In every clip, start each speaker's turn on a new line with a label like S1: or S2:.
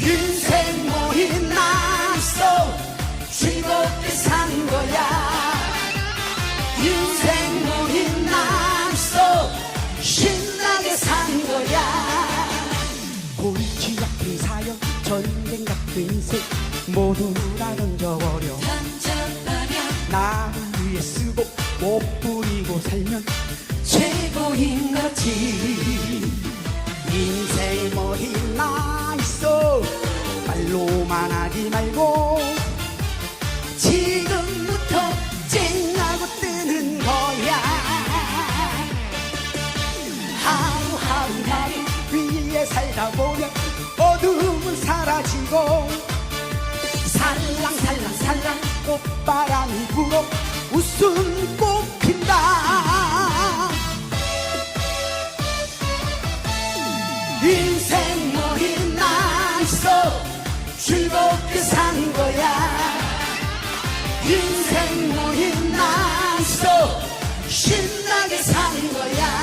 S1: 인생 모임 났어. 즐겁게 산 거야. 인생 골치 아픈 사연 전쟁 같은 인생 모두 다 던져버려 나를 위해 쓰고 못 부리고 살면 최고인 거지. 인생 뭐 있나 있어. 말로만 하지 말고 불어 웃음꽃 핀다. 인생 뭐 있나 있어 즐겁게 산 거야. 인생 뭐 있나 있어 신나게 산 거야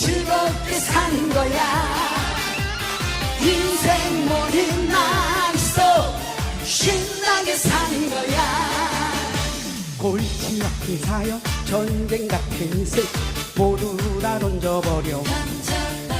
S1: 즐겁게 산 거야. 인생 뭐 있나 있어 신나게 산 거야. 골치 아픈 사연 전쟁 같은 던져버려